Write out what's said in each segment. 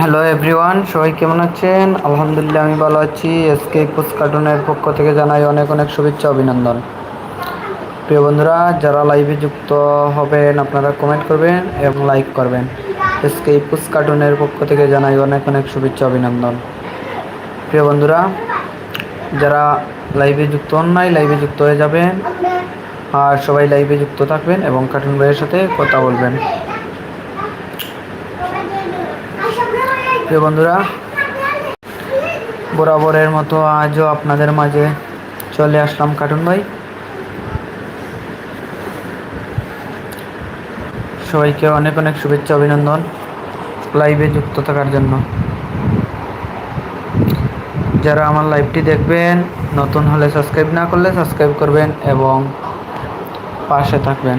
Hello everyone সবাই কেমন আছেন? আলহামদুলিল্লাহ, আমি ভালো আছি। এসকে পোস্ট কার্টুনের পক্ষ থেকে জানাই অনেক অনেক শুভেচ্ছা, অভিনন্দন। প্রিয় বন্ধুরা, যারা লাইভে যুক্ত হবেন, আপনারা কমেন্ট করবেন এবং লাইক করবেন। এসকে পোস্ট কার্টুনের পক্ষ থেকে জানাই অনেক অনেক শুভেচ্ছা, অভিনন্দন। প্রিয় বন্ধুরা, যারা লাইভে যুক্ত হন নাই লাইভে যুক্ত হয়ে যাবেন। আর সবাই লাইভে যুক্ত থাকবেন এবং কার্টুন ভাইয়ের সাথে কথা বলবেন। প্রিয় বন্ধুরা, বরাবরের মতো আজও আপনাদের মাঝে চলে আসলাম কার্টুন ভাই। সবাইকে অনেক অনেক শুভেচ্ছা, অভিনন্দন লাইভে যুক্ত থাকার জন্য। যারা আমার লাইভটি দেখবেন, নতুন হলে সাবস্ক্রাইব না করলে সাবস্ক্রাইব করবেন এবং পাশে থাকবেন।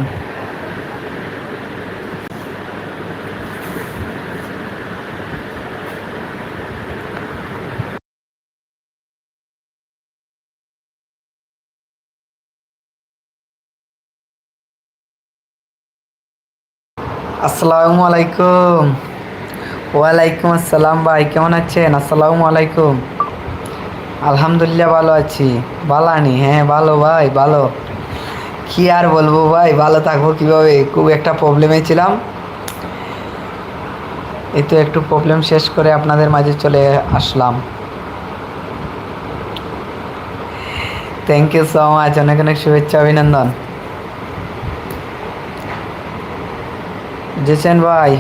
আসসালামু আলাইকুম। ওয়ালাইকুম আসসালাম ভাই, কেমন আছেন? আসসালামু আলাইকুম। আলহামদুলিল্লাহ ভালো আছি। বালানি হ্যাঁ ভালো ভাই, ভালো। কি আর বলব ভাই, ভালো থাকব কীভাবে? খুব একটা প্রবলেমে ছিলাম। এই তো একটু প্রবলেম শেষ করে আপনাদের মাঝে চলে আসলাম। থ্যাংক ইউ সো মাচ অনেক অনেক শুভেচ্ছা, অভিনন্দন। জেছেন ভাই।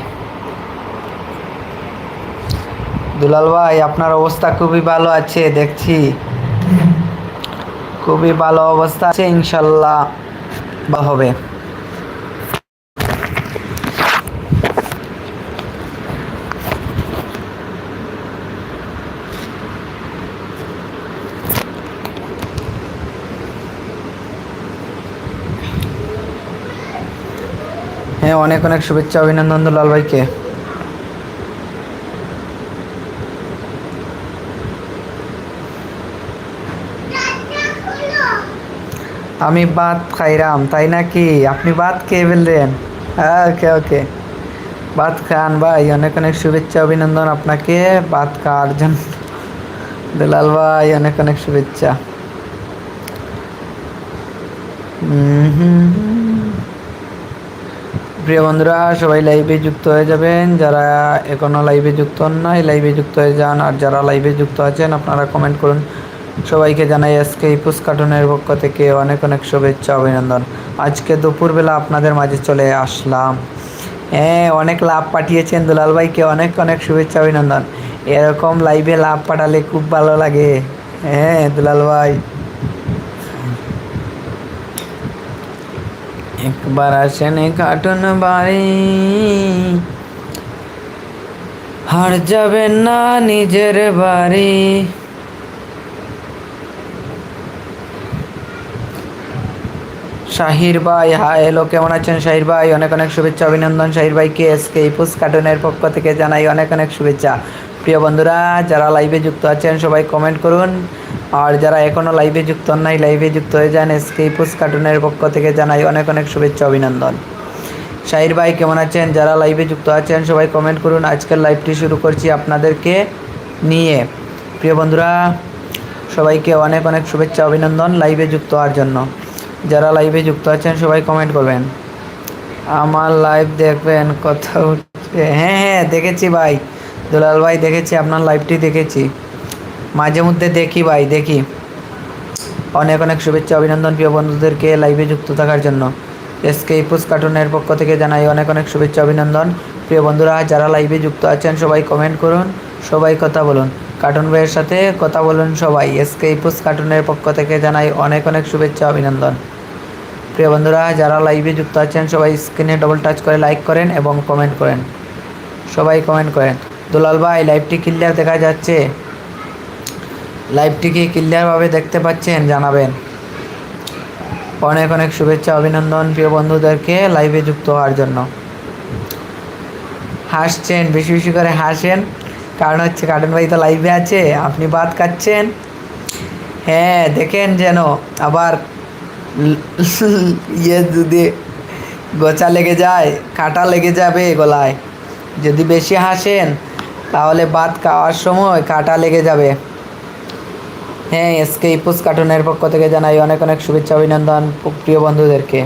দুলাল ভাই, আপনার অবস্থা খুবই ভালো আছে, দেখছি। খুবই ভালো অবস্থা আছে, ইনশাল্লাহ হবে। অনেক অনেক শুভেচ্ছা অভিনন্দন দুলাল ভাইকে। আমি ভাত খাইরাম, তাই নাকি? আপনি ভাত খেয়ে ফেললেন? হ্যাঁ ওকে ওকে। ভাত খান ভাই, অনেক অনেক শুভেচ্ছা অভিনন্দন আপনাকে, ভাত খাওয়ার জন্য। দুলাল ভাই, অনেক অনেক শুভেচ্ছা। হুম হুম। প্রিয় বন্ধুরা, সবাই লাইভে যুক্ত হয়ে যাবেন। যারা এখনও লাইভে যুক্ত হন নাই লাইভে যুক্ত হয়ে যান। আর যারা লাইভে যুক্ত আছেন, আপনারা কমেন্ট করুন। সবাইকে জানাই আজকে ইপুস কার্টুনের পক্ষ থেকে অনেক অনেক শুভেচ্ছা, অভিনন্দন। আজকে দুপুরবেলা আপনাদের মাঝে চলে আসলাম। হ্যাঁ অনেক লাভ পাঠিয়েছেন দুলাল ভাইকে। অনেক অনেক শুভেচ্ছা, অভিনন্দন। এরকম লাইভে লাভ পাঠালে খুব ভালো লাগে। হ্যাঁ দুলাল ভাই। একবার আসেন কার্টুন বাড়ি। হার যাবেন না নিজের বাড়ি। শাহির ভাই হাই হ্যালো, কেমন আছেন শাহির ভাই? অনেক অনেক শুভেচ্ছা, অভিনন্দন শাহির ভাইকে এসকে ইপুস কার্টুনের পক্ষ থেকে জানাই অনেক অনেক শুভেচ্ছা। প্রিয় বন্ধুরা, যারা লাইভে যুক্ত আছেন, সবাই কমেন্ট করুন। আর যারা এখনও লাইভে যুক্ত নাই লাইভে যুক্ত হয়ে যান এসকে ইপুস কার্টুনের পক্ষ থেকে জানাই অনেক অনেক শুভেচ্ছা, অভিনন্দন। শাহির ভাই, কেমন আছেন? যারা লাইভে যুক্ত আছেন, সবাই কমেন্ট করুন। আজকের লাইভটি শুরু করছি আপনাদেরকে নিয়ে। প্রিয় বন্ধুরা, সবাইকে অনেক অনেক শুভেচ্ছা, অভিনন্দন লাইভে যুক্ত হওয়ার জন্য। যারা লাইভে যুক্ত আছেন, সবাই কমেন্ট করবেন। আমার লাইভ দেখবেন, কথা হ্যাঁ হ্যাঁ দেখেছি ভাই। দুলাল ভাই, দেখেছি, আপনার লাইভটি দেখেছি। মাঝে মধ্যে দেখি ভাই, দেখি। অনেক অনেক শুভেচ্ছা, অভিনন্দন প্রিয় বন্ধুদেরকে লাইভে যুক্ত থাকার জন্য। এসকে ইপুস কার্টুনের পক্ষ থেকে জানাই অনেক অনেক শুভেচ্ছা, অভিনন্দন। প্রিয় বন্ধুরা, যারা লাইভে যুক্ত আছেন, সবাই কমেন্ট করুন, সবাই কথা বলুন। কার্টুন ভাইয়ের সাথে কথা বলুন সবাই। এসকে ইপুস কার্টুনের পক্ষ থেকে জানাই অনেক অনেক শুভেচ্ছা, অভিনন্দন। প্রিয় বন্ধুরা, যারা লাইভে যুক্ত আছেন, সবাই স্ক্রিনে ডবল টাচ করে লাইক করেন এবং কমেন্ট করেন। সবাই কমেন্ট করেন। দুলাল ভাই লাইভটি ক্লিয়ার দেখা যাচ্ছে? লাইভটি কি ক্লিয়ারভাবে দেখতে পাচ্ছেন, জানাবেন। অনেক অনেক শুভেচ্ছা, অভিনন্দন প্রিয় বন্ধুদেরকে লাইভে যুক্ত হওয়ার জন্য। হাসছেন, বেশি বেশি করে হাসেন, কারণ হচ্ছে কার্টুন ভাই তো লাইভে আছে, আপনি ভাত খাচ্ছেন। হ্যাঁ দেখেন যেন আবার ইয়ে যদি গোচা লেগে যায়, কাটা লেগে যাবে গলায়। যদি বেশি হাসেন, তাহলে ভাত খাওয়ার সময় কাটা লেগে যাবে। হ্যাঁ এসকে ইপুস কার্টুনের পক্ষ থেকে জানাই অনেক অনেক শুভেচ্ছা, অভিনন্দন প্রিয় বন্ধুদেরকে।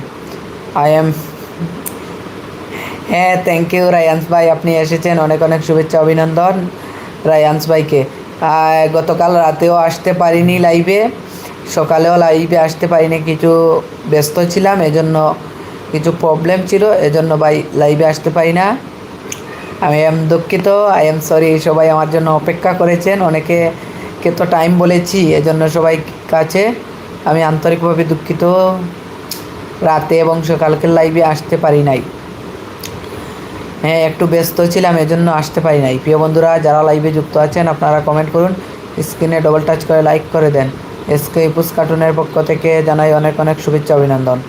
আই এম হ্যাঁ থ্যাংক ইউ রায়ান্স ভাই, আপনি এসেছেন, অনেক অনেক শুভেচ্ছা, অভিনন্দন রায়ান্স ভাইকে। গতকাল রাতেও আসতে পারিনি লাইভে সকালেও লাইভে আসতে পারিনি, কিছু ব্যস্ত ছিলাম, এজন্য কিছু প্রবলেম ছিল, এজন্য ভাই লাইভে আসতে পারি না। আমি এম দুঃখিত আই এম সরি সবাই আমার জন্য অপেক্ষা করেছেন, অনেকে কে তো টাইম বলেছি, এজন্য সবাই কাছে। আমি আন্তরিকভাবে দুঃখিত। রাতে এবং সকালকে লাইভে আসতে পারি নাই। হ্যাঁ একটু ব্যস্ত ছিলাম, এজন্য আসতে পারি নাই। প্রিয় বন্ধুরা, যারা লাইভে যুক্ত আছেন, আপনারা কমেন্ট করুন। স্ক্রিনে ডবল টাচ করে লাইক করে দেন। এসকে ইপুস কার্টুনের পক্ষ থেকে জানাই অনেক অনেক শুভেচ্ছা, অভিনন্দন।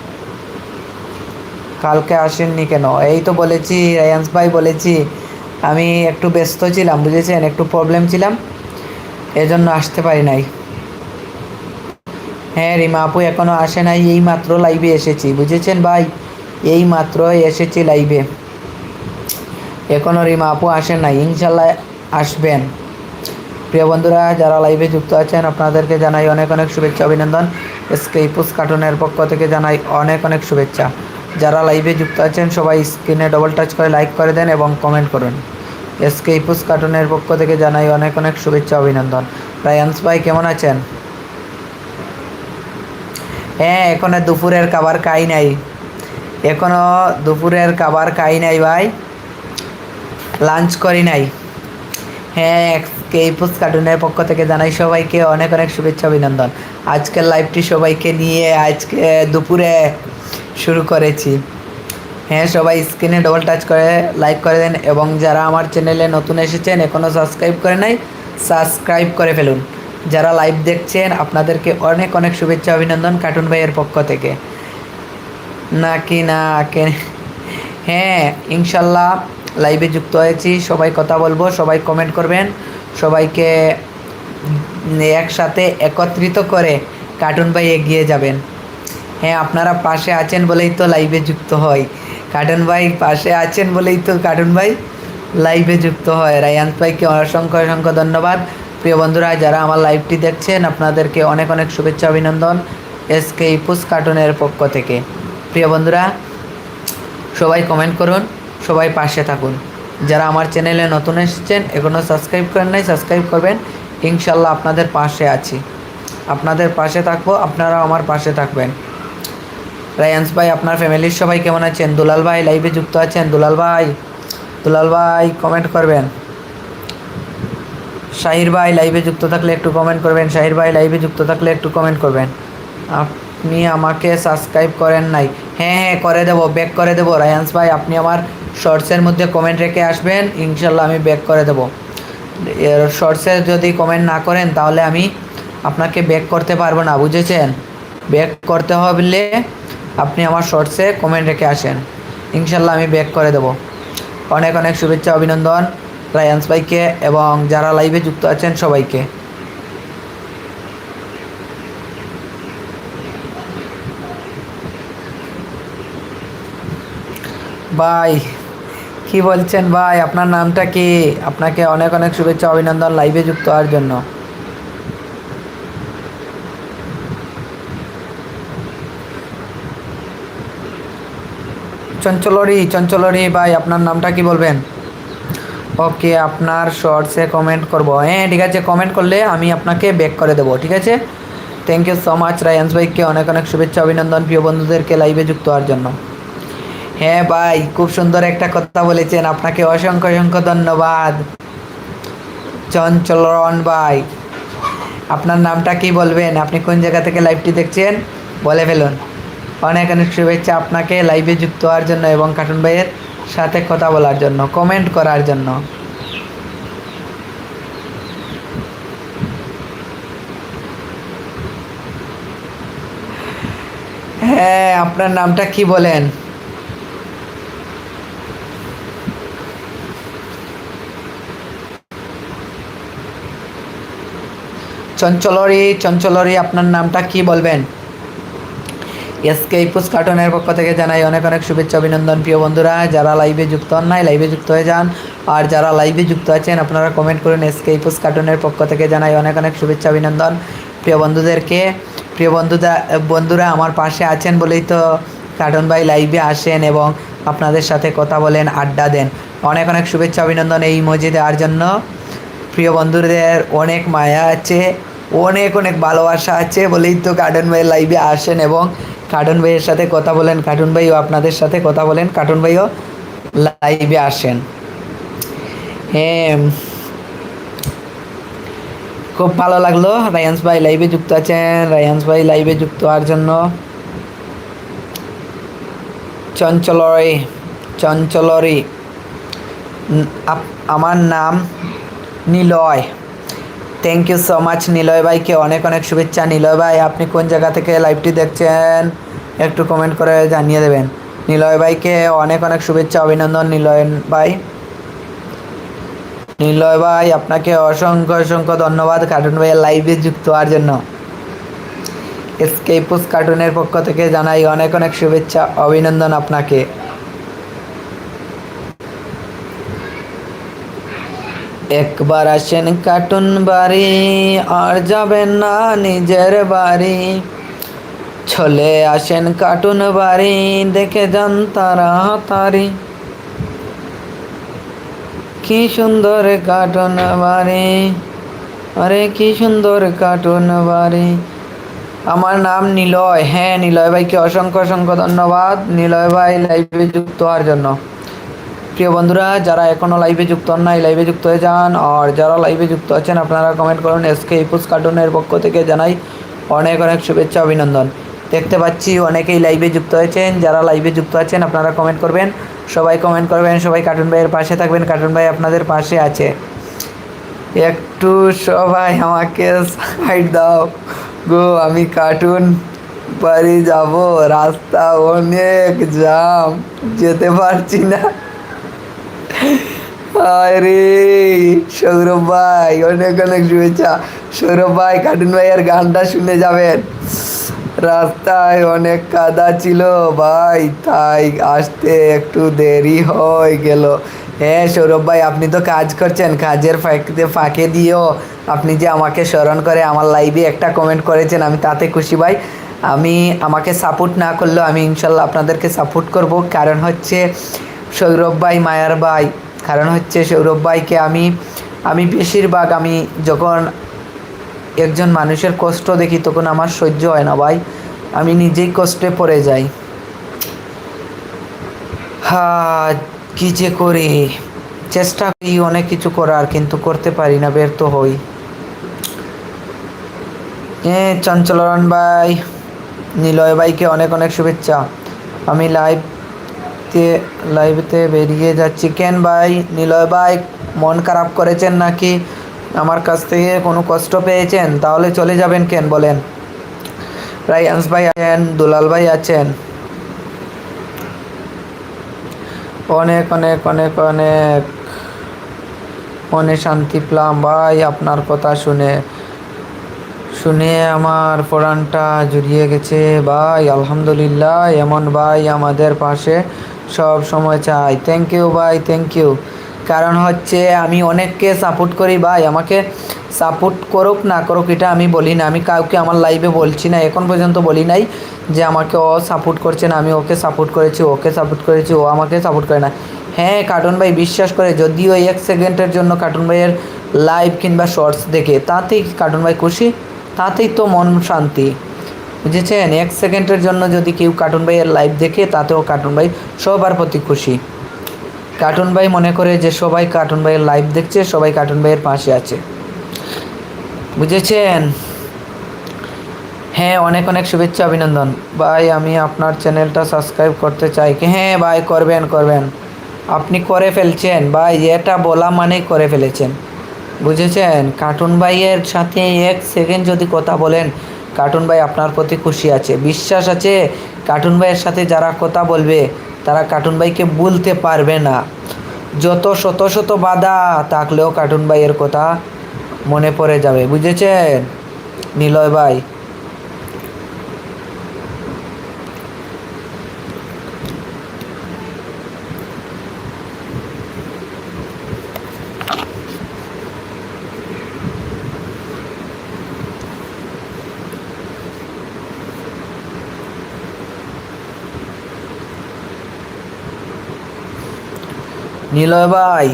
কালকে আসেননি কেন? এই তো বলেছি রায়ান্স ভাই বলেছি। আমি একটু ব্যস্ত ছিলাম, বুঝেছেন? একটু প্রবলেম ছিলাম। এজন্য আসতে পারি নাই। হ্যাঁ রিমা আপু এখনও আসে নাই, এই মাত্র লাইভে এসেছি, বুঝেছেন ভাই? এই মাত্র এসেছি লাইভে এখনও রিমা আপু আসেন নাই ইনশাল্লাহ আসবেন। প্রিয় বন্ধুরা, যারা লাইভে যুক্ত আছেন, আপনাদেরকে জানাই অনেক অনেক শুভেচ্ছা, অভিনন্দন। এসকে ইপুস কার্টুনের পক্ষ থেকে জানাই অনেক অনেক শুভেচ্ছা। যারা লাইভে যুক্ত আছেন, সবাই স্ক্রিনে ডবল টাচ করে লাইক করে দেন এবং কমেন্ট করুন। এসকে ইপুস কার্টুনের পক্ষ থেকে জানাই অনেক অনেক শুভেচ্ছা অভিনন্দন। রায়ান্স ভাই, কেমন আছেন? হ্যাঁ এখনও দুপুরের খাবার খাই নাই। এখনও দুপুরের খাবার খাই নাই ভাই। লাঞ্চ করি নাই। হ্যাঁ কেইপুস কার্টুনের পক্ষ থেকে জানাই সবাইকে অনেক অনেক শুভেচ্ছা অভিনন্দন। আজকের লাইভটি সবাইকে নিয়ে আজকে দুপুরে শুরু করেছি। হ্যাঁ সবাই স্ক্রিনে ডবল টাচ করে লাইক করে দেন এবং যারা আমার চ্যানেলে নতুন এসেছেন এখনও সাবস্ক্রাইব করে নাই সাবস্ক্রাইব করে ফেলুন। যারা লাইভ দেখছেন, আপনাদেরকে অনেক অনেক শুভেচ্ছা, অভিনন্দন কার্টুন ভাইয়ের পক্ষ থেকে। নাকি, না, কে? হ্যাঁ ইনশাল্লাহ লাইভে যুক্ত হয়েছি, সবাই কথা বলব, সবাই কমেন্ট করবেন, সবাইকে একসাথে একত্রিত করে কার্টুন ভাই এগিয়ে যাবেন। হ্যাঁ আপনারা পাশে আছেন বলেই তো লাইভে যুক্ত হয় কার্টুন ভাই পাশে আছেন বলেই তো কার্টুন ভাই লাইভে যুক্ত হয়। রায়ান ভাইকে অসংখ্য অসংখ্য ধন্যবাদ। প্রিয় বন্ধুরা, যারা আমার লাইভটি দেখছেন, আপনাদেরকে অনেক অনেক শুভেচ্ছা, অভিনন্দন এস কে ইপুস কার্টুনের পক্ষ থেকে। প্রিয় বন্ধুরা, সবাই কমেন্ট করুন, সবাই পাশে থাকুন। যারা আমার চ্যানেলে নতুন এসেছেন এখনও সাবস্ক্রাইব করেন নাই সাবস্ক্রাইব করবেন। ইনশাল্লাহ আপনাদের পাশে আছি। আপনাদের পাশে থাকব, আপনারাও আমার পাশে থাকবেন। রায়ান্স ভাই, আপনার ফ্যামিলির সবাই কেমন আছেন? দুলাল ভাই লাইভে যুক্ত আছেন। দুলাল ভাই দুলাল ভাই কমেন্ট করবেন। শাহির ভাই লাইভে যুক্ত থাকলে একটু কমেন্ট করবেন। শাহির ভাই লাইভে যুক্ত থাকলে একটু কমেন্ট করবেন। আপনি আমাকে সাবস্ক্রাইব করেন নাই। হ্যাঁ হ্যাঁ করে দেবো ব্যাক করে দেবো। রায়ান্স ভাই, আপনি আমার শর্টসের মধ্যে কমেন্ট রেখে আসবেন। ইনশাল্লাহ আমি ব্যাক করে দেবো। শর্টসে যদি কমেন্ট না করেন, তাহলে আমি আপনাকে ব্যাক করতে পারব না, বুঝেছেন? ব্যাক করতে হলে আপনি আমার শর্টসে কমেন্ট রেখে আসেন। ইনশাল্লাহ আমি ব্যাক করে দেবো। অনেক অনেক শুভেচ্ছা, অভিনন্দন রায়ান্স ভাইকে এবং যারা লাইভে যুক্ত আছেন সবাইকে। ভাই, কি বলছেন ভাই? আপনার নামটা কি? আপনাকে অনেক অনেক শুভেচ্ছা, অভিনন্দন লাইভে যুক্ত হওয়ার জন্য। চঞ্চলরি চঞ্চলরি ভাই, আপনার নামটা কি বলবেন? ওকে, আপনার শর্টসে কমেন্ট করব। হ্যাঁ ঠিক আছে কমেন্ট করলে আমি আপনাকে ব্যাক করে দেবো, ঠিক আছে? Thank you so much Rayans ভাইকে অনেক অনেক শুভেচ্ছা, অভিনন্দন প্রিয় বন্ধুদেরকে লাইভে যুক্ত হওয়ার জন্য। হ্যাঁ ভাই, খুব সুন্দর একটা কথা বলেছেন, আপনাকে অসংখ্য অসংখ্য ধন্যবাদ। চঞ্চলরন ভাই, আপনার নামটা কি বলবেন? আপনি কোন জায়গা থেকে লাইভটি দেখছেন? বলে ফেলুন। অনেক অনেক শুভেচ্ছা আপনাকে লাইভে যুক্ত হওয়ার জন্য এবং কার্টুন ভাইয়ের সাথে কথা বলার জন্য কমেন্ট করার জন্য। হ্যাঁ আপনার নামটা কি বলেন? চঞ্চলরি চঞ্চলরি, আপনার নামটা কি বলবেন? এসকে ইপুস কার্টুনের পক্ষ থেকে জানাই অনেক অনেক শুভেচ্ছা, অভিনন্দন প্রিয় বন্ধুরা। যারা লাইভে যুক্ত হন নাই লাইভে যুক্ত হয়ে যান। আর যারা লাইভে যুক্ত আছেন, আপনারা কমেন্ট করুন এসকে ইপোস কার্টুনের পক্ষ থেকে জানাই অনেক অনেক শুভেচ্ছা, অভিনন্দন প্রিয় বন্ধুদেরকে। প্রিয় বন্ধুদা, বন্ধুরা আমার পাশে আছেন বলেই তো কার্টুন ভাই লাইভে আসেন এবং আপনাদের সাথে কথা বলেন, আড্ডা দেন। অনেক অনেক শুভেচ্ছা, অভিনন্দন এই মজে দেওয়ার জন্য প্রিয় বন্ধুদের অনেক মায়া আছে। অনেক অনেক ভালোবাসা আছে বলেই তো কার্টুন ভাইয়ের লাইভে আসেন এবং কার্টুন ভাইয়ের সাথে কথা বলেন, কার্টুন ভাইও আপনাদের সাথে কথা বলেন, কার্টুন ভাইও লাইভে আসেন। হ্যাঁ খুব ভালো লাগল রায়ান্স ভাই লাইভে যুক্ত আছেন, রায়ান্স ভাই লাইভে যুক্ত হওয়ার জন্য। চঞ্চলরি চঞ্চলরি আমার নাম Niloy. Thank you so much Niloy ভাইকে অনেক অনেক শুভেচ্ছা। নিলয় ভাই, আপনি কোন জায়গা থেকে লাইভটি দেখছেন? একটু কমেন্ট করে জানিয়ে দেবেন। নিলয় ভাইকে অনেক অনেক শুভেচ্ছা, অভিনন্দন নিলয় ভাই। নিলয় ভাই, আপনাকে অসংখ্য অসংখ্য ধন্যবাদ কার্টুন ভাইয়ের লাইভে যুক্ত হওয়ার জন্য। এসকেপুস কার্টুনের পক্ষ থেকে জানাই অনেক অনেক শুভেচ্ছা, অভিনন্দন আপনাকে। একবার আসেন কার্টুন বাড়ি, আর যাবেন না নিজের বাড়ি। চলে আসেন কার্টুন বাড়ি, দেখে যান তারা তারি। কি সুন্দর কার্টুন বাড়ি, আরে কি সুন্দর কার্টুন বাড়ি। আমার নাম নিলয়। হ্যাঁ নিলয় ভাইকে অসংখ্য অসংখ্য ধন্যবাদ। নিলয় ভাই লাইভে যুক্ত হওয়ার জন্য। প্রিয় বন্ধুরা, যারা এখনও লাইভে যুক্ত হন নাই লাইভে যুক্ত হয়ে যান। আর যারা লাইভে যুক্ত আছেন, আপনারা কমেন্ট করুন এসকে ইপুস কার্টুনের পক্ষ থেকে জানাই অনেক অনেক শুভেচ্ছা, অভিনন্দন। দেখতে পাচ্ছি অনেকেই লাইভে যুক্ত হয়েছেন। যারা লাইভে যুক্ত আছেন, আপনারা কমেন্ট করবেন। সবাই কমেন্ট করবেন। সবাই কার্টুন ভাইয়ের পাশে থাকবেন। কার্টুন ভাই আপনাদের পাশে আছে। একটু সবাই আমাকে সাইড দাও। গো, আমি কার্টুন বাড়ি যাব। রাস্তা অনেক জাম যেতে পারছি না। আরে সৌরভ ভাই, অনেক অনেক শুভেচ্ছা। সৌরভ ভাই, কার্টুন ভাইয়ের গানটা শুনে যাবেন। রাস্তায় অনেক কাদা ছিল ভাই, তাই আসতে একটু দেরি হয়ে গেল। হ্যাঁ সৌরভ ভাই, আপনি তো কাজ করছেন, কাজের ফাঁকে ফাঁকে দিয়েও আপনি যে আমাকে স্মরণ করে আমার লাইভে একটা কমেন্ট করেছেন, আমি তাতে খুশি ভাই। আমি, আমাকে সাপোর্ট না করলেও আমি ইনশাল্লাহ আপনাদেরকে সাপোর্ট করব। কারণ হচ্ছে সৌরভ ভাই, মায়ার ভাই কারণ হচ্ছে সৌরভ ভাইকে আমি আমি বেশিরভাগ আমি যখন একজন মানুষের কষ্ট দেখি তখন আমার সহ্য হয় না ভাই। আমি নিজেই কষ্টে পড়ে যাই। হ্যাঁ কী যে করি? চেষ্টা করি অনেক কিছু করার কিন্তু করতে পারি না ব্যর্থ হই। হ্যাঁ চঞ্চলরণ ভাই, নিলয় ভাইকে অনেক অনেক শুভেচ্ছা। আমি লাইভতে লাইভতে বেরিয়ে যাচ্ছি। কেন ভাই? নিলয় ভাই, মন খারাপ করেছেন নাকি? আমার কাছ থেকে কোনো কষ্ট পেয়েছেন? তাহলে চলে যাবেন কেন? বলেন। রায়ান্স ভাই আছেন, দুলাল ভাই আছেন। অনেক অনেক অনেক অনেক। মনে শান্তি পেলাম ভাই, আপনার কথা শুনে। শুনে আমার পরাণটা জুড়িয়ে গেছে ভাই, আলহামদুলিল্লাহ। এমন ভাই আমাদের পাশে সব সময় চাই। থ্যাংক ইউ ভাই থ্যাংক ইউ কারণ হচ্ছে আমি অনেককে সাপোর্ট করি, ভাই, আমাকে সাপোর্ট করুক না করুক, এটা আমি বলি না। আমি কাউকে আমার লাইভে বলছি না, এখন পর্যন্ত বলি নাই যে আমাকে ও সাপোর্ট করছে না, আমি ওকে সাপোর্ট করেছি, ওকে সাপোর্ট করেছি, ও আমাকে সাপোর্ট করে না। হ্যাঁ কার্টুন ভাই, বিশ্বাস করে, যদিও এক সেকেন্ডের জন্য কার্টুন ভাইয়ের লাইভ কিংবা শর্টস দেখে, তাতেই কার্টুন ভাই খুশি, তাতেই তো মন শান্তি। বুঝেছেন? এক সেকেন্ডের জন্য যদি কেউ কার্টুন ভাইয়ের লাইভ দেখে, তাতেও কার্টুন ভাই সবার প্রতি খুশি। কার্টুন ভাই মনে করে যে সবাই কার্টুন ভাইয়ের লাইভ দেখছে, সবাই কার্টুন ভাইয়ের পাশে আছে। বুঝেছেন? হ্যাঁ অনেক অনেক শুভেচ্ছা, অভিনন্দন। ভাই, আমি আপনার চ্যানেলটা সাবস্ক্রাইব করতে চাই। কি হ্যাঁ ভাই, করবেন করবেন। আপনি করে ফেলছেন। ভাই, এটা বলা মানেই করে ফেলেছেন। বুঝেছেন? কার্টুন ভাইয়ের সাথে এক সেকেন্ড যদি কথা বলেন কার্টুন ভাই আপনার প্রতি খুশি আছে। বিশ্বাস আছে, কার্টুন ভাইয়ের সাথে যারা কথা বলবে, তারা কার্টুন ভাইকে বলতে পারবে না। যত শত শত বাধা থাকলেও কার্টুন ভাইয়ের কথা মনে পড়ে যাবে, বুঝেছেন? নিলয় ভাই নিলয় ভাই,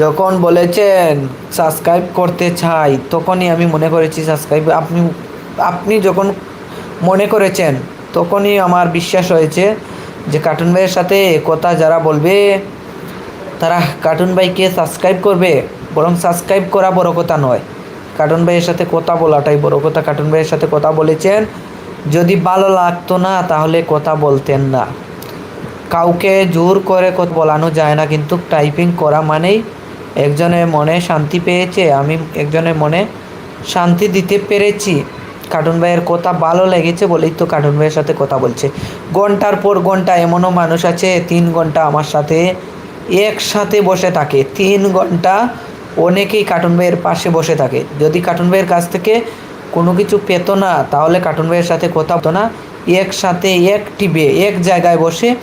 যখন বলেছেন সাবস্ক্রাইব করতে চাই, তখনই আমি মনে করেছি সাবস্ক্রাইব আপনি আপনি যখন মনে করেছেন, তখনই আমার বিশ্বাস হয়েছে যে কার্টুন ভাইয়ের সাথে কথা যারা বলবে, তারা কার্টুন ভাইকে সাবস্ক্রাইব করবে, বরং সাবস্ক্রাইব করা বড় কথা নয়। কার্টুন ভাইয়ের সাথে কথা বলাটাই বড় কথা। কার্টুন ভাইয়ের সাথে কথা বলেছেন, যদি ভালো লাগতো না, তাহলে কথা বলতেন না। কাউকে জোর করে বলানো যায় না, কিন্তু টাইপিং করা মানেই একজনের মনে শান্তি পেয়েছে। আমি একজনের মনে শান্তি দিতে পেরেছি। কার্টুন ভাইয়ের কথা ভালো লেগেছে বলেই তো কার্টুন ভাইয়ের সাথে কথা বলছে। ঘণ্টার পর ঘণ্টা এমনও মানুষ আছে, তিন ঘণ্টা আমার সাথে একসাথে বসে থাকে। তিন ঘণ্টা অনেকেই কার্টুন ভাইয়ের পাশে বসে থাকে। যদি কার্টুন ভাইয়ের কাছ থেকে কোনো কিছু পেতো না, তাহলে কার্টুন ভাইয়ের সাথে কথা হতো না। একসাথে এক টিভে, এক জায়গায় বসে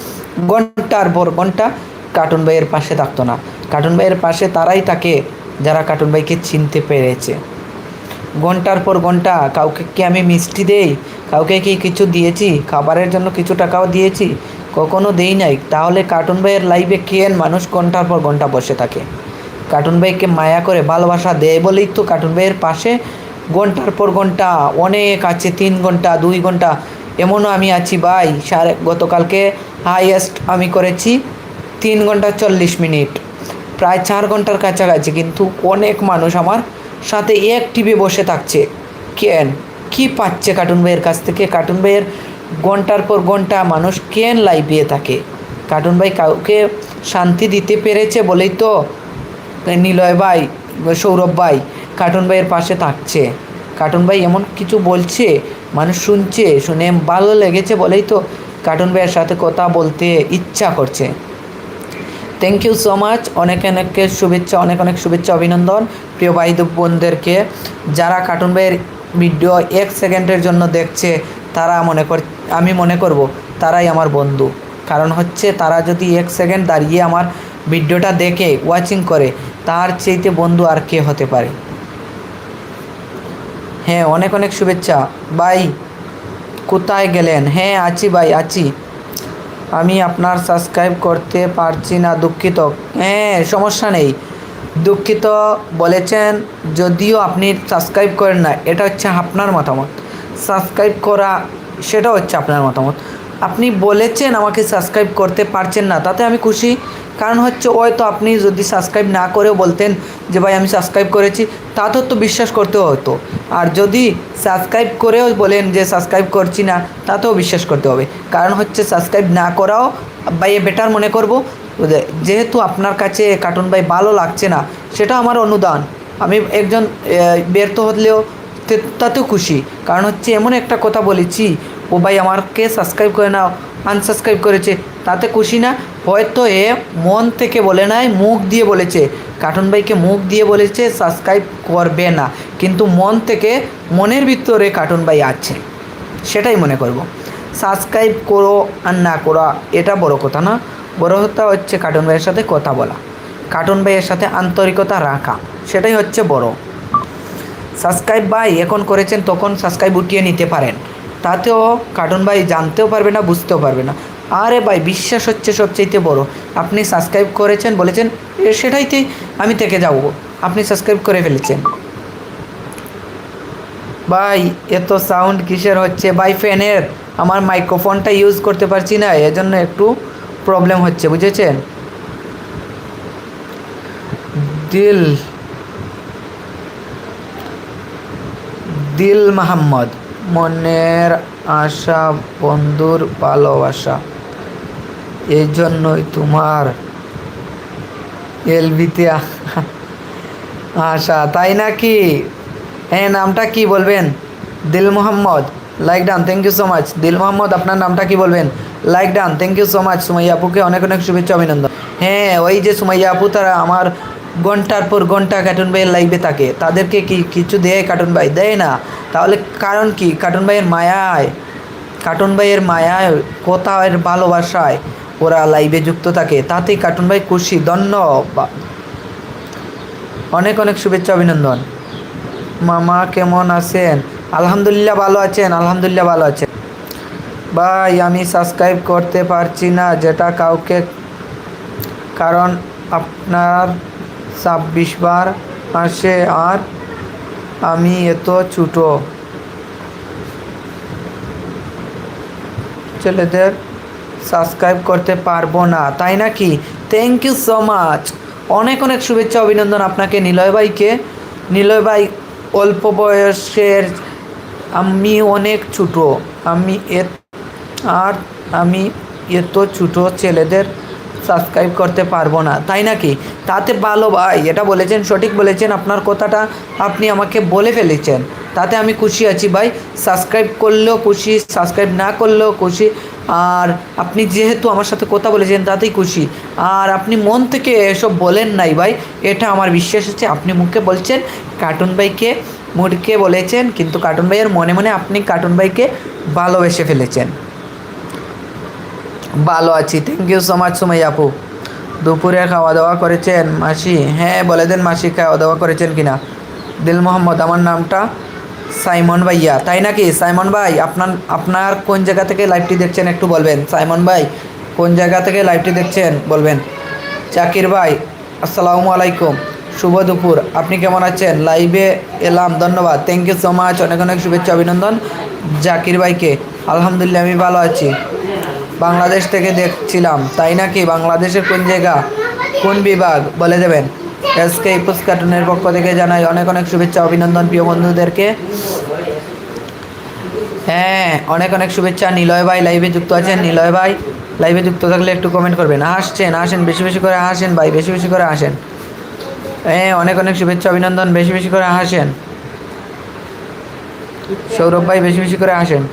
ঘণ্টার পর ঘণ্টা কার্টুন ভাইয়ের পাশে থাকতো না। কার্টুন ভাইয়ের পাশে তারাই থাকে যারা কার্টুন ভাইকে চিনতে পেরেছে। ঘণ্টার পর ঘণ্টা কাউকে কি আমি মিষ্টি দেই? কাউকে কি কিছু দিয়েছি? খাবারের জন্য কিছু টাকাও দিয়েছি? কখনো দেই নাই। তাহলে কার্টুন ভাইয়ের লাইভে কেন মানুষ ঘণ্টার পর ঘণ্টা বসে থাকে? কার্টুন ভাইকে মায়া করে ভালোবাসা দেয় বলেই তো কার্টুন ভাইয়ের পাশে ঘণ্টার পর ঘণ্টা, অনেক আছে, তিন ঘণ্টা, দুই ঘণ্টা এমনও আমি আছি, ভাই। সাড়ে গতকালকে হাইয়েস্ট আমি করেছি তিন ঘণ্টা চল্লিশ মিনিট। প্রায় চার ঘণ্টার কাছাকাছি, কিন্তু অনেক মানুষ আমার সাথে এক টিভি বসে থাকছে। কেন? কি পাচ্ছে কার্টুন ভাইয়ের কাছ থেকে? কার্টুন ভাইয়ের ঘণ্টার পর ঘণ্টা মানুষ কেন লাইভে থাকে? কার্টুন ভাই কাউকে শান্তি দিতে পেরেছে বলেই তো নিলয় ভাই, সৌরভ ভাই কার্টুন ভাইয়ের পাশে থাকছে। কার্টুন ভাই এমন কিছু বলছে মানুষ শুনছে, শুনে ভালো লেগেছে বলেই তো কার্টুন ভাইয়ের সাথে কথা বলতে ইচ্ছা করছে। থ্যাংক ইউ সো মাচ অনেক অনেককে শুভেচ্ছা, অনেক অনেক শুভেচ্ছা, অভিনন্দন। প্রিয় ভাই বোনদেরকে, যারা কার্টুন ভাইয়ের ভিডিও এক সেকেন্ডের জন্য দেখছে, তারা মনে কর, আমি মনে করব তারাই আমার বন্ধু। কারণ হচ্ছে তারা যদি এক সেকেন্ড দাঁড়িয়ে আমার ভিডিওটা দেখে ওয়াচিং করে, তার চাইতে বন্ধু আর কে হতে পারে? হ্যাঁ অনেক অনেক শুভেচ্ছা। ভাই, কোথায় গেলেন? হ্যাঁ আছি ভাই, আছি। আমি আপনার সাবস্ক্রাইব করতে পারছি না, দুঃখিত। হ্যাঁ সমস্যা নেই। দুঃখিত বলেছেন, যদিও আপনি সাবস্ক্রাইব করেন না, এটা হচ্ছে আপনার মতামত। সাবস্ক্রাইব করা, সেটা হচ্ছে আপনার মতামত। আপনি বলেছেন আমাকে সাবস্ক্রাইব করতে পারছেন না, তাতে আমি খুশি। কারণ হচ্ছে হয়তো আপনি যদি সাবস্ক্রাইব না করেও বলতেন যে, ভাই, আমি সাবস্ক্রাইব করেছি তাতেও তো বিশ্বাস করতে হতো। আর যদি সাবস্ক্রাইব করেও বলেন যে সাবস্ক্রাইব করছি না তাতেও বিশ্বাস করতে হবে। কারণ হচ্ছে সাবস্ক্রাইব না করাও, ভাই বেটার মনে করব যেহেতু আপনার কাছে কার্টুন ভাই ভালো লাগছে না, সেটা আমার অনুদান। আমি একজন ব্যর্থ হলেও তাতেও খুশি। কারণ হচ্ছে, এমন একটা কথা বলেছি ও ভাই আমাকে সাবস্ক্রাইব করে নাও আনসাবস্ক্রাইব করেছে। তাতে খুশি না? হয়তো এ মন থেকে বলে নাই, মুখ দিয়ে বলেছে। কার্টুন ভাইকে মুখ দিয়ে বলেছে সাবস্ক্রাইব করবে না। কিন্তু মন থেকে মনের ভিতরে কার্টুন ভাই আছে। সেটাই মনে করব। সাবস্ক্রাইব করো আর না করো, এটা বড় কথা না। বড় কথা হচ্ছে কার্টুন ভাইয়ের সাথে কথা বলা। কার্টুন ভাইয়ের সাথে আন্তরিকতা রাখা, সেটাই হচ্ছে বড়। সাবস্ক্রাইব ভাই, এখন করেছেন, তখন সাবস্ক্রাইব উঠিয়ে নিতে পারেন। তাতেও কার্টুন ভাই জানতেও পারবে না, বুঝতেও পারবে না। আরে ভাই, বিশ্বাস হচ্ছে সবচাইতে বড়। আপনি সাবস্ক্রাইব করেছেন, বলেছেন সেটাইতে আমি থেকে যাব। আপনি সাবস্ক্রাইব করে ফেলেছেন। ভাই, এত সাউন্ড কিসের হচ্ছে? ভাই, ফ্যানের, আমার মাইক্রোফোনটা ইউজ করতে পারছি না, এজন্য একটু প্রবলেম হচ্ছে, বুঝেছেন? দিল দিল মাহমদ মনের আশা, বন্ধুর ভালোবাসা। এই জন্যই তোমার এলবিতে আশা, তাই নাকি? হ্যাঁ নামটা কি বলবেন? Dil Mohammad. Like done thank you so much Dil Mohammad, আপনার নামটা কি বলবেন? Like done thank you so much Sumaiya আপুকে অনেক অনেক শুভেচ্ছা, অভিনন্দন। হ্যাঁ ওই যে সুমাইয়া আপু, তারা আমার ঘণ্টার পর ঘণ্টা কার্টুন ভাইয়ের লাইভে থাকে। তাদেরকে কি কিছু দেয় কার্টুন ভাই? দেয় না। তাহলে কারণ কি? কার্টুন ভাইয়ের মায়ায়। কার্টুন ভাইয়ের মায়ায়, কোথায় ভালোবাসায় ওরা লাইভে যুক্ত থাকে। তাতেই কার্টুন ভাই খুশি ধন্যবাদ অনেক অনেক শুভেচ্ছা, অভিনন্দন। মামা কেমন আছেন? আলহামদুলিল্লাহ ভালো আছেন, আলহামদুলিল্লাহ ভালো আছেন। ভাই, আমি সাবস্ক্রাইব করতে পারছি না, যেটা কাউকে কারণ আপনার ছাব্বিশ বার আসে আর আমি এত ছোটো। ছেলেদের সাবস্ক্রাইব করতে পারব না, তাই নাকি? থ্যাংক ইউ সো মাচ অনেক অনেক শুভেচ্ছা, অভিনন্দন আপনাকে নিলয় ভাইকে। নিলয় ভাই অল্প বয়সের, আমি অনেক ছোটো। আমি এ আর আমি এত ছোটো ছেলেদের সাবস্ক্রাইব করতে পারব না, তাই নাকি? তাতে ভালো ভাই, এটা বলেছেন, সঠিক বলেছেন, আপনার কথাটা আপনি আমাকে বলে ফেলেছেন। তাতে আমি খুশি আছি ভাই, সাবস্ক্রাইব করলেও খুশি, সাবস্ক্রাইব না করলেও খুশি, আর আপনি যেহেতু আমার সাথে কথা বলেছেন, তাতেই খুশি। আর আপনি মন থেকে এসব বলেন নাই ভাই, এটা আমার বিশ্বাস আছে আপনি মুখে বলছেন, কার্টুন ভাইকে মুখকে বলেছেন, কিন্তু কার্টুন ভাইয়ের মনে মনে আপনি কার্টুন ভাইকে ভালোবেসে ফেলেছেন। ভালো আছি। থ্যাংক ইউ সো মাচ সুমাই আপু। দুপুরে খাওয়া দাওয়া করেছেন মাসি? হ্যাঁ বলে দেন মাসি খাওয়া দাওয়া করেছেন কিনা। দিল মোহাম্মদ, আমার নামটা সাইমন ভাইয়া। তাই নাকি? সাইমন ভাই, আপনার আপনার কোন জায়গা থেকে লাইভটি দেখছেন একটু বলবেন? সাইমন ভাই, কোন জায়গা থেকে লাইভটি দেখছেন বলবেন? জাকির ভাই, আসসালামু আলাইকুম। শুভ দুপুর। আপনি কেমন আছেন? লাইভে এলাম, ধন্যবাদ। থ্যাংক ইউ সো মাচ অনেক অনেক শুভেচ্ছা, অভিনন্দন জাকির ভাইকে। আলহামদুলিল্লাহ, আমি ভালো আছি। বাংলাদেশ থেকে দেখছিলাম, তাই নাকি বাংলাদেশের কোন জায়গা, কোন বিভাগ, বলে দেবেন। এসকে ইপুস কার্টুনের পক্ষ থেকে জানাই অনেক অনেক শুভেচ্ছা, অভিনন্দন প্রিয় বন্ধুদেরকে। হ্যাঁ অনেক অনেক শুভেচ্ছা, নিলয় ভাই লাইভে যুক্ত আছেন। নিলয় ভাই লাইভে যুক্ত থাকলে একটু কমেন্ট করবেন। হাসছেন আসেন, বেশি বেশি করে হাসেন ভাই, বেশি বেশি করে আসেন। হ্যাঁ অনেক অনেক শুভেচ্ছা, অভিনন্দন, বেশি বেশি করে হাসেন সৌরভ ভাই, বেশি বেশি করে আসেন।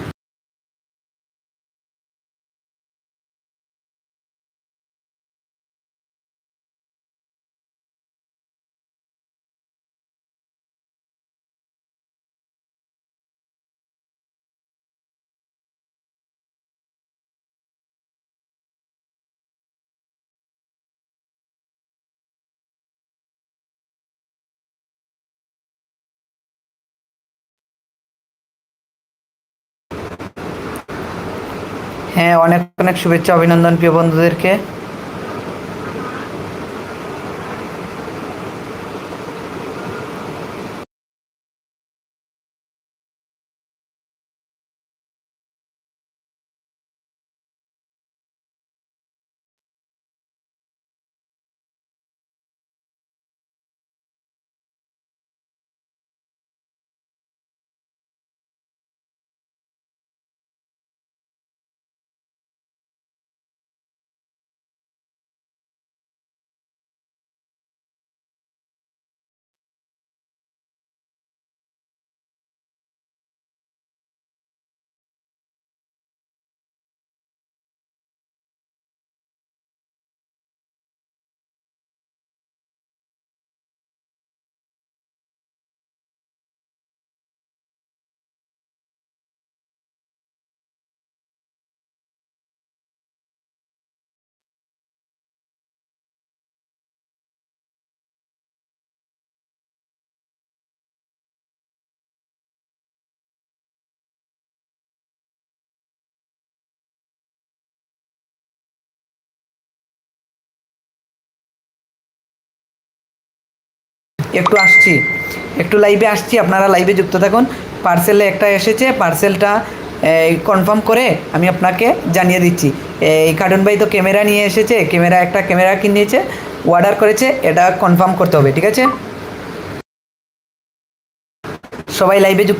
অনেক অনেক শুভেচ্ছা অভিনন্দন প্রিয় বন্ধুদেরকে। একটু আসছি। একটু লাইভে আসছি, আপনারা লাইভে যুক্ত থাকুন। পার্সেলে একটা এসেছে পার্সেলটা কনফার্ম করে আমি আপনাকে জানিয়ে দিচ্ছি। এই কার্টুন ভাই তো ক্যামেরা নিয়ে এসেছে, ক্যামেরা একটা ক্যামেরা কিনেছে অর্ডার করেছে, এটা কনফার্ম করতে হবে, ঠিক আছে? সবাই লাইভে যুক্ত